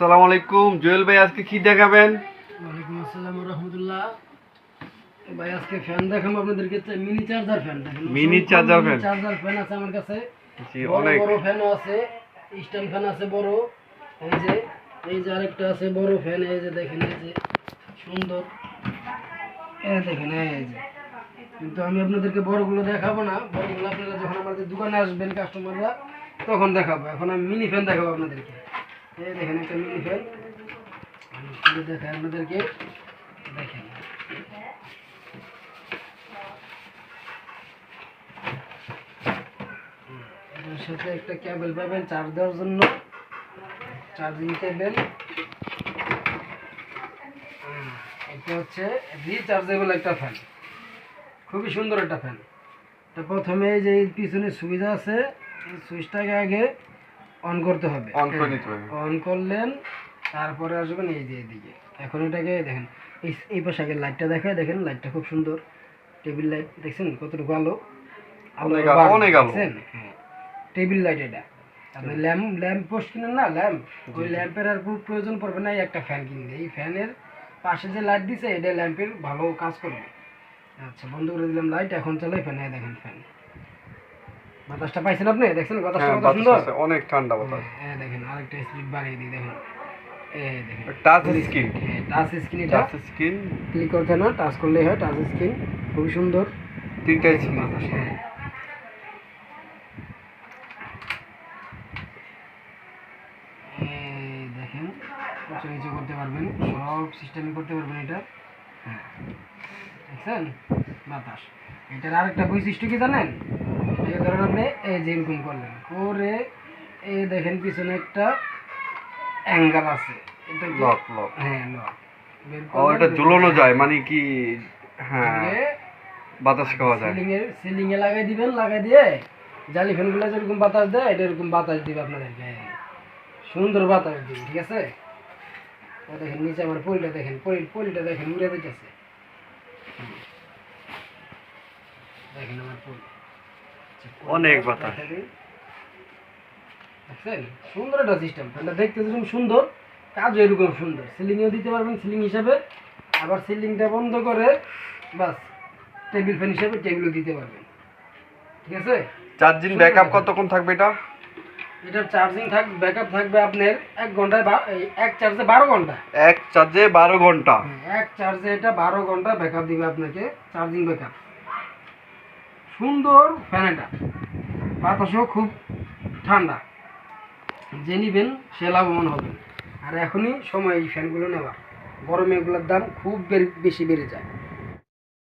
আসসালামু আলাইকুম। জুয়েল ভাই আজকে কি দেখাবেন? ওয়ালাইকুম আসসালাম রহমতুল্লাহ। ভাই আজকে ফ্যান দেখাবো আপনাদেরকে। Mini charger fan Mini charger fan? Charger fan. আছে আমার কাছে। জি অনেক। বড় ফ্যানও আছে স্ট্যান্ড ফ্যান আছে বড়। এই যে এই যে আরেকটা আছে বড় ফ্যান এই যে দেখেন এই যে সুন্দর। এই দেখেন এই যে। কিন্তু আমি আপনাদেরকে বড়গুলো দেখাবো না। বড়গুলো আপনারা যখন আমাদের দোকানে আসবেন কাস্টমাররা তখন দেখাবো। এখন আমি মিনি ফ্যান দেখাবো আপনাদেরকে। এই দেখেন একটা ফ্যান আমি খুলে দেখাই আপনাদেরকে, দেখেন। সাথে একটা কেবল পাবেন চার্জ দেওয়ার জন্য। চার্জিং কেবল এটা হচ্ছে রিচার্জেবল একটা ফ্যান খুবই সুন্দর একটা ফ্যান তো প্রথমে যে পিছনে সুইচ আছে সুইচটাকে আগে অন করতে হবে। অন করে নিতে হবে। অন করলেন তারপরে আসবেন এই যে এদিকে। এখন এটাকে দেখেন এই পাশে আগে লাইটটা দেখায় দেখেন লাইটটা খুব সুন্দর। টেবিল লাইট দেখছেন কতটুকু আলো? অনেক আলো? হ্যাঁ টেবিল লাইট এটা। আপনি ল্যাম্প ল্যাম্প পোস্ট কিনেন না ল্যাম্প ওই ল্যাম্পের আর পুরো প্রয়োজন পড়বে না এই একটা ফ্যান কিনলে এই ফ্যানের পাশে যে লাইট দিছে এটা ল্যাম্পের ভালো কাজ করবে। আচ্ছা বন্ধ করে দিলাম লাইট এখন চালাই ফ্যান দেখেন ফ্যান বাতাসটা পাইছেন আপনি? দেখছেন বাতাসটা হ্যাঁ কত সুন্দর? অনেক ঠান্ডা বাতাস। হ্যাঁ দেখেন আরেকটা স্পিড বাড়িয়ে দিই দেখেন। টাচ স্ক্রিন হ্যাঁ touch screen touch screen click করতে না টাচ করলেই হয় টাচ স্ক্রিন খুবই সুন্দর। তিনটা স্ক্রিন হ্যাঁ। দেখেন উঁচু নিচু করতে পারবেন সব সিস্টেমই করতে পারবেন এটা। হ্যাঁ দেখছেন? বাতাস। এটার আরেকটা বৈশিষ্ট্য কি জানেন? ধরেন আপনি এই যে এরকম করলেন। করে এই দেখেন পিছনে একটা অ্যাঙ্গেল আছে। এটা লক লক হ্যাঁ লক ও এটা ঝুলানো যায় মানে কি হ্যাঁ বাতাস খাওয়া যায়। সিলিং এর সিলিং এ লাগাই দিবেন লাগাই দিয়ে জালি ফ্যানগুলো যেরকম বাতাস দেয় এটা এরকম বাতাস দিবে আপনাদেরকে। সুন্দর বাতাস দিবে ঠিক আছে? ও দেখেন নিচে আমার পলিটা দেখেন পলি পলিটা দেখেন উড়ে হুম। দেখেন আমার পলি। অনেক বাতাস। দেখছেন? সুন্দর একটা সিস্টেম ফ্যানটা দেখতে যেরকম সুন্দর কাজও এরকম সুন্দর। সিলিংও দিতে পারবেন সিলিং হিসাবে। আবার সিলিংটা বন্ধ করে বাস টেবিল ফ্যান হিসাবে টেবিলও দিতে পারবেন। ঠিক আছে? চার্জিং ব্যাকআপ কতক্ষণ থাকবে এটা? এটার চার্জিং থাক ব্যাকআপ থাকবে আপনার এক ঘন্টায় এক চার্জে বারো ঘণ্টা। এক চার্জে বারো ঘণ্টা। হ্যাঁ, এক চার্জে এটা বারো ঘণ্টা ব্যাকআপ দিবে আপনাকে চার্জিং ব্যাকআপ সুন্দর ফ্যান এটা বাতাসও খুব ঠান্ডা। যে নিবেন, সে লাভবান হবেন আর এখনই সময় এই ফ্যানগুলো নেওয়া গরমে এগুলোর দাম খুব বেশি বেড়ে যায়।